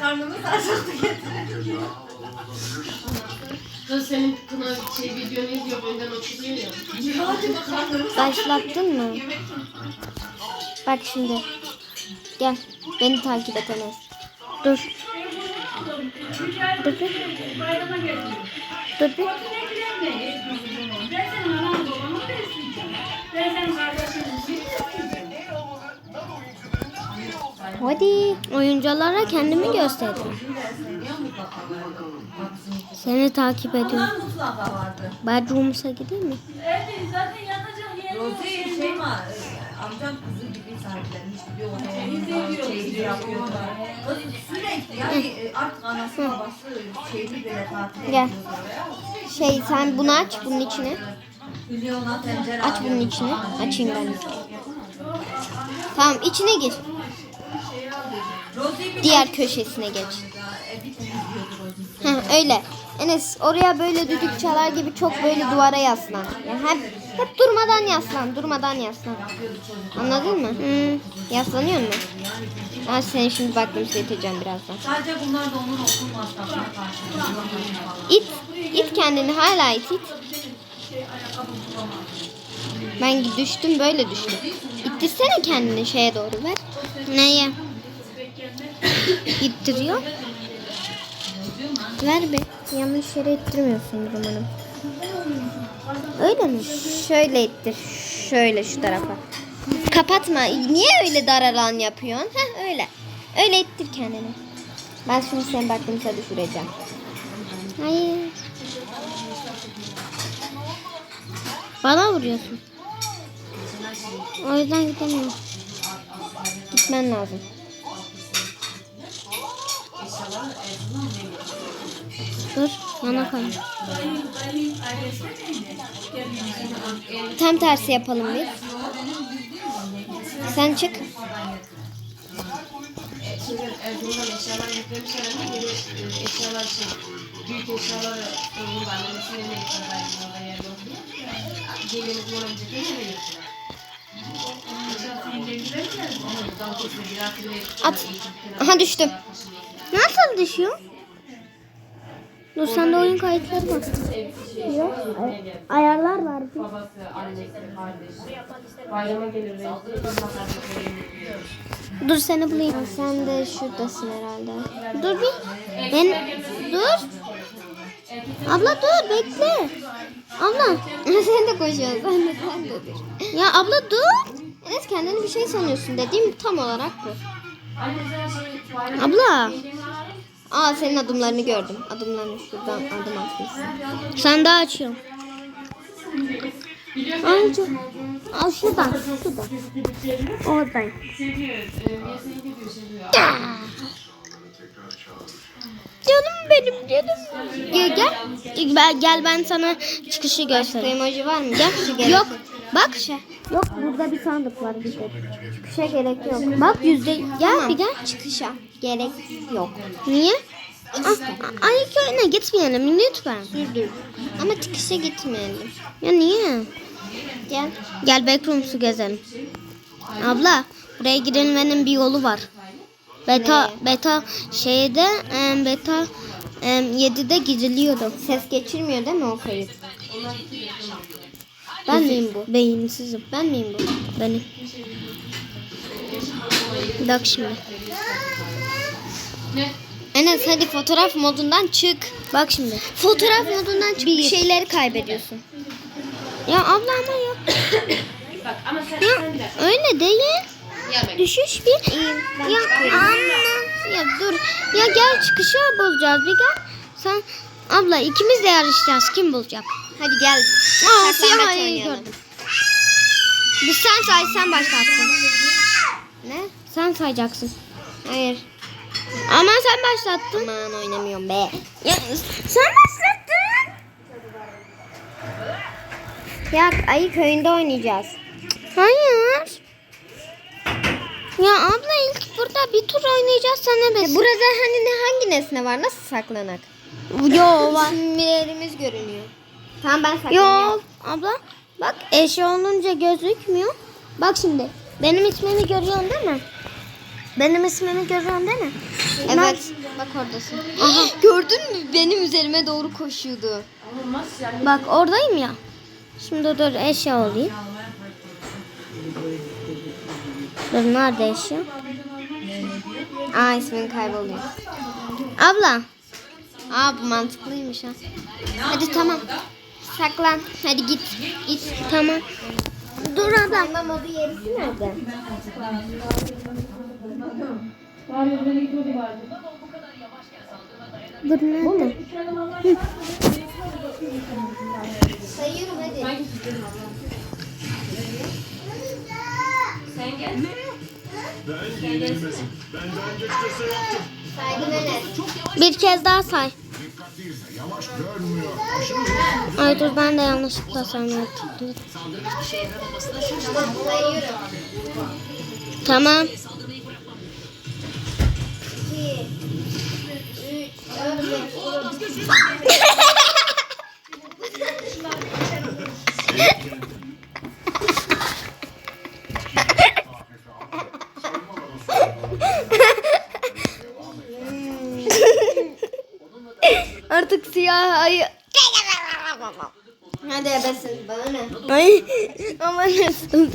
karnını sarsaktı getirin. Kız senin kına şey videonu izliyor önden oturuyor ya. Hadi bak karnını Başlattın mı? Bak şimdi. Gel. Beni takip et Enes. Dur. Dur bir. Dur bir. Hadi. Oyunculara kendimi gösterdim. Seni takip ediyorum. Vardı. Bedroom'sa gideyim mi? Rozi şey mi? e, Amcam kızı gibi sahiplenmişti. Bir onu şeyli yapıyordu. Kız sürekli yani artık anası babası şeyli böyle tatil Gel. ediyordu oraya. Şey sen bunu aç bunun içine. Aç bunun içine. Açayım ben. Tamam içine gir. Diğer köşesine geç. Heh, öyle. Enes oraya böyle düdük çalar gibi çok böyle duvara yaslan. Yani hep hep durmadan yaslan, durmadan yaslan. Anladın mı? Hı. Yaslanıyor musun? Ben seni şimdi baktım sileceğim birazdan. Sadece bunlar da onun okul masrafına karşılıyor. İt, it kendini hala it it. Ben düştüm böyle düştüm. İttirsene kendini şeye doğru ver. Neye? İttiriyor. Ver be. Yanlış yere ittirmiyorsun umarım. Öyle mi? Şöyle ittir. Şöyle şu tarafa. Kapatma. Niye öyle dar alan yapıyorsun? Heh öyle. Öyle ittir kendini. Ben şimdi senin baktığımıza düşüreceğim. Hayır. Bana vuruyorsun. O yüzden gidemiyorum. Gitmen lazım. Dur, bana koy. Tam tersi yapalım biz. Sen çık. At. Aha düştüm. Nasıl düşüyor? Dur sende oyun kayıtları var. Yok. Ayarlar var. Babası, annesi, kardeşi. Bayrama gelir Dur seni bulayım. Sen de şuradasın herhalde. Dur bir. Ben dur. Abla dur bekle. Abla. sen de koşuyorsun. Sen de sen de dur. Ya abla dur. Enes kendini bir şey sanıyorsun dediğim tam olarak bu. Abla. Aa senin adımlarını gördüm. Adımlarını şuradan adım atmışsın. Sen daha açıyorsun. Al, şu- al şuradan. Şuradan. Oradan. Canım benim canım. Gel gel. Gel, gel ben sana çıkışı göstereyim. emoji var mı? Gel. Yok. Bak. Yok burada bir sandık var bir tek. Çıkışa gerek yok. Bak yüzde. Gel bir gel. Çıkışa gerek yok. Niye? Ah, Ay köyüne gitmeyelim lütfen. Dur dur. Ama çıkışa gitmeyelim. Ya niye? Gel. Gel backrooms'u gezelim. Abla buraya girilmenin bir yolu var. Beta beta şeyde beta em, 7'de gidiliyordu. Ses geçirmiyor değil mi o kayıt? Ben miyim bu? Beyinsizim. Ben miyim bu? Benim. Bak şimdi. Ne? Enes hadi fotoğraf modundan çık. Bak şimdi. Fotoğraf modundan çık. Bir şeyleri kaybediyorsun. Ya abla ama yok. Bak ama sen, Ya, sen de. öyle değil. Düşüş bir. Ya anne. Ya dur. Ya gel çıkışı bulacağız bir gel. Sen abla ikimiz de yarışacağız. Kim bulacak? Hadi gel. Aa, siyah ayıyı gördüm. Biz sen say sen başlattın. Ne? Sen sayacaksın. Hayır. Ama sen başlattın. Aman oynamıyorum be. Ya sen başlattın. Ya ayı köyünde oynayacağız. Hayır. Ya abla ilk burada bir tur oynayacağız sana be. burada hani ne hangi nesne var? Nasıl saklanak? Yo var. İsimlerimiz görünüyor. Tamam ben saklanıyorum. Yo abla bak eşi olunca gözükmüyor. Bak şimdi benim ismimi görüyorsun değil mi? Benim ismimi görüyorsun değil mi? Evet. Bak oradasın. Aha, gördün mü? Benim üzerime doğru koşuyordu. Olmaz yani. Bak oradayım ya. Şimdi dur eşya olayım. Dur nerede eşya? Aa ismin kayboluyor. Abla. Aa bu mantıklıymış ha. Hadi tamam. Saklan. Hadi git. Git. Tamam. Dur abla. modu yerisi nerede? Dur nerede? Sayıyorum hadi. Sen gel. Ben yenilmezim. Ben daha önce çıkasa yaptım. Saydım Enes. Bir kez daha say. Ay dur ben de yanlışlıkla tıkladım. Sayıyorum. Tamam. siyah ayı. Hadi ebesin bana ne? Ay ama nasıl?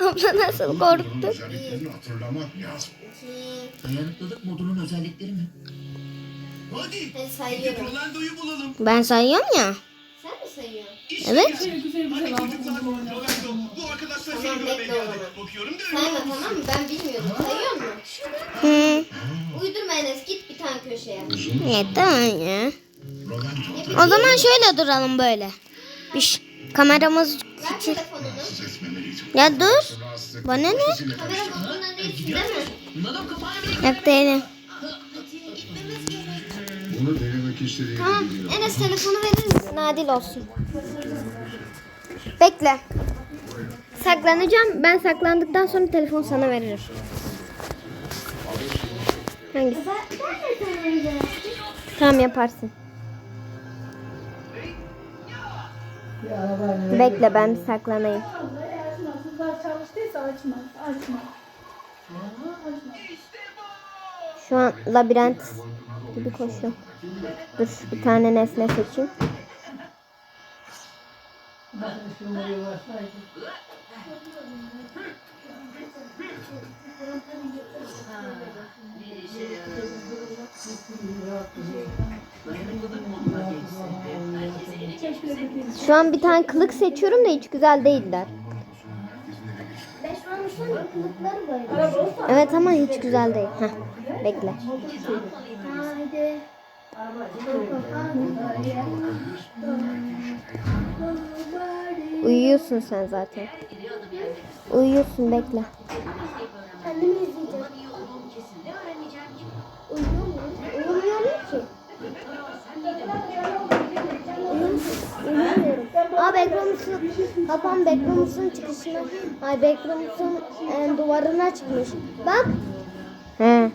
Abla nasıl korktun? Hatırlamak lazım. Dayanıklılık modunun özellikleri mi? Hadi. Hadi sayıyorum. Rolando'yu bulalım. Ben sayıyorum ya. Sen mi sayıyorsun? Evet. Hadi çocuklar. Rolando. Bu arkadaşlar Tamam, bekle. Bakıyorum da Sayma tamam mı? Ben bilmiyordum. Sayıyor mu? Hı. Uydurma Enes git bir tane köşeye. Ya tamam ya. O zaman şöyle duralım böyle. Bir kameramız Ver telefonunu. Rahatsız etmemeliydim. ya dur. Bana ne? Kamera bozduğundan değilsin değil mi? Yok değilim. Bunu denemek istediğini Tamam. Enes telefonu verir misin? Adil olsun. Bekle. Saklanacağım. Ben saklandıktan sonra telefon sana veririm. Hangisi? Tamam yaparsın. Bekle ben bir saklanayım. Şu an labirent gibi koşuyorum. Dur bir tane nesne seçeyim. Şu an bir tane kılık seçiyorum da hiç güzel değiller. Evet ama hiç güzel değil. Heh, bekle. Uyuyorsun sen zaten. Uyuyorsun bekle. Uyumuyorum ki. Uyumuyorum. Aa Backrooms'un kapan Backrooms'un çıkışına ay Backrooms'un e, duvarına çıkmış. Bak. He.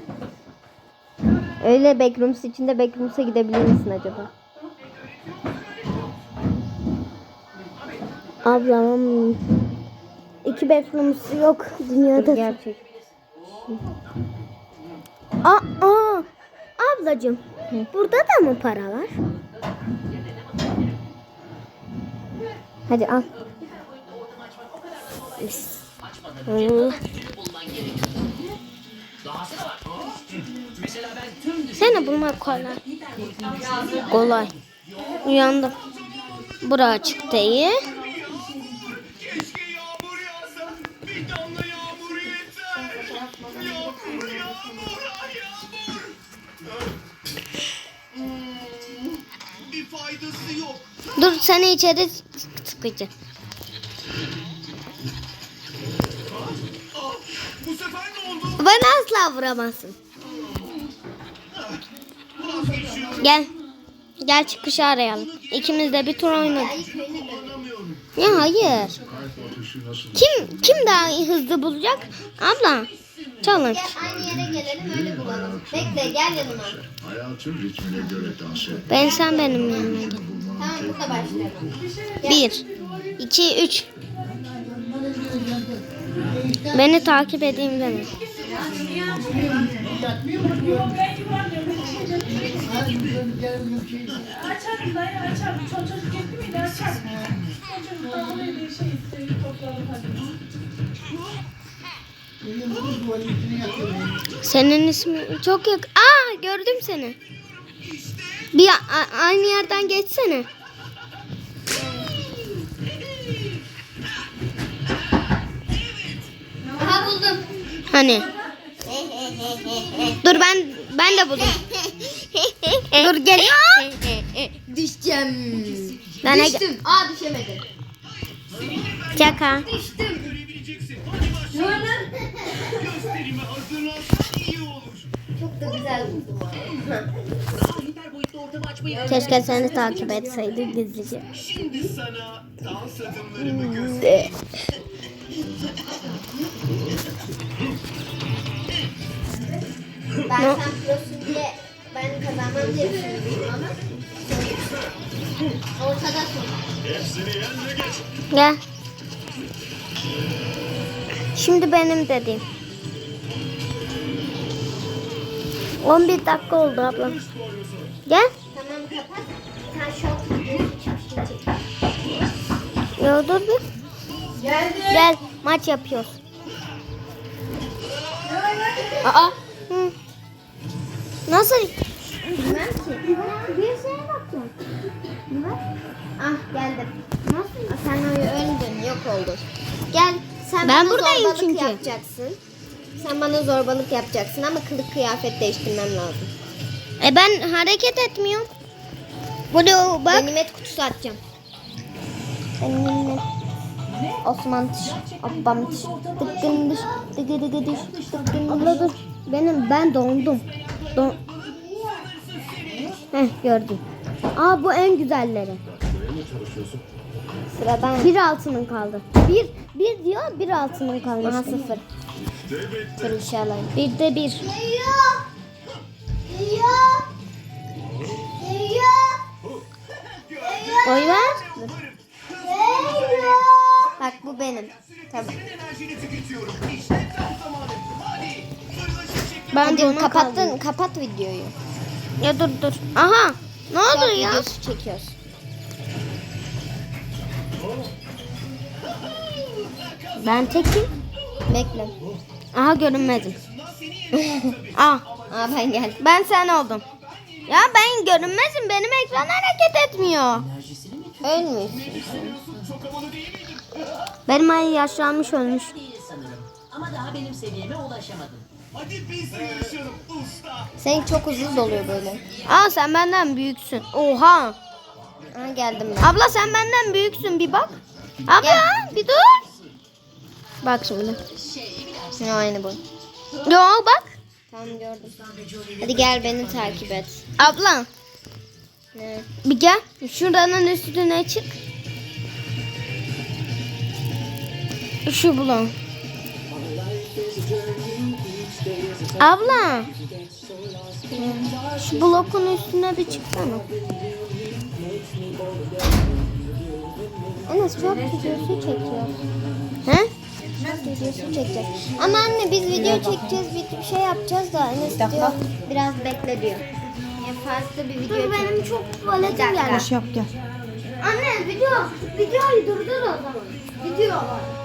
Öyle Backrooms içinde Backrooms'a gidebilir misin acaba? Ablamın iki Backrooms yok dünyada. Gerçek. Aa, aa, ablacığım burada da mı para var? Hadi al. Düş Seni bulmak kolay. Kolay. Uyandım. Bura açık değil. Dur seni içeri oldu? Bana asla vuramazsın. Gel. Gel çıkışı arayalım. İkimiz de bir tur oynadık. Ya hayır. Kim kim daha hızlı bulacak? Abla. Challenge. Aynı yere gelelim öyle bulalım. Bekle gel yanıma. Hayatın ritmine göre dans et. Ben sen benim yanıma gel. Tamam burada başlayalım. Bir, iki, üç. Beni takip edeyim deme. Yok ben yuvarlıyorum. Açarım dayı açarım. Çocuk çocuk gitti miydi açarım. Çocuk takılıydı şey istedim topladım hadi. Senin ismin çok yak. Aa gördüm seni. Bir aynı yerden geçsene. Aha buldum. Hani? Dur ben ben de buldum. Dur geliyor. Düşeceğim. Ben Düştüm. Aa düşemedim. Şaka. Görebileceksin. Hadi Çok da güzel ortamı açmayı Keşke seni takip etseydi gizlice. Şimdi sana dans adımlarımı göster. Ben sen prosun diye ben kazanmam diye düşündüm ama geç. Gel. Şimdi benim dediğim. 11 dakika oldu abla. Gel. Tamam kapat. Sen şok. Yo dur bir. Gel maç yapıyoruz. Aa. Hı. Nasıl? Bilmem ki. Bir şeye bakacağım. Ah geldim. Nasıl? Sen öldün yok oldun. Gel sen Ben buradayım çünkü. yapacaksın. Sen bana zorbalık yapacaksın ama kılık kıyafet değiştirmem lazım. E ben hareket etmiyorum. Bunu bak. Ganimet kutusu atacağım. Benim Osman Tış, Abbam Tış, tıkkın dış, tıkı tıkı dış, tıkkın Abla dur, benim, ben dondum. Don... Heh, gördüm. Aa bu en güzelleri. Sıradan Bir altının kaldı. Bir, bir diyor, bir altının kaldı. Aha Kırılış alayım. Bir de bir. Oy ver. Bak bu benim. Tamam. Ben de ona kapattın, kaldım. kapat videoyu. Ya dur dur. Aha. Ne oldu ya? videosu çekiyoruz. Ben tekim. Bekle. Aha görünmedim. ah. Aa ben geldim. Ben sen oldum. Ya ben görünmezim. Benim ekran hareket etmiyor. miydim? Benim ay yaşlanmış ölmüş. Ama daha benim seviyeme ulaşamadın. Hadi biz de yarışalım usta. Senin çok uzun doluyor böyle. Aa sen benden büyüksün. Oha. Aa geldim ben. Abla sen benden büyüksün bir bak. Abla bir dur. Bak şimdi. Yine aynı bu. Yo bak. Tamam gördüm. Hadi gel beni takip et. Abla Ne? bir gel. Şuranın üstüne çık. Şu bulan. Abla. Şu blokun üstüne bir çıksana. Enes çok videosu çekiyor. He? Videosu çekeceğiz. Ama anne biz video çekeceğiz, bir şey yapacağız da Enes diyor biraz bekle diyor. Yani farklı bir video Dur benim çok tuvaletim Bir dakika. gelmiş. Yap gel. Anne video, videoyu durdur o zaman. Video var.